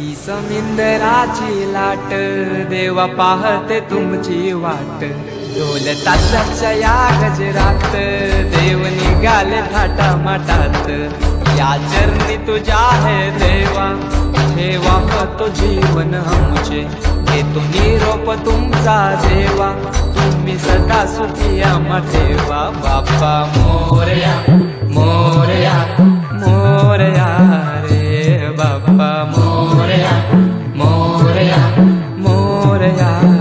ही समिंदराची लाट देवा पाहते तुमची वाट. ढोल ताशाच्या या गजरात देव निघाले थाटा माटात या चरणी तुझ्या हे देवा ठेवा तो जीवन आमचे. घेतो निरोप तुमचा देवा तुम्ही सदा सुखी आम्हा ठेवा. बाप्पा बाप्पा मोरया. मोरया मोरया।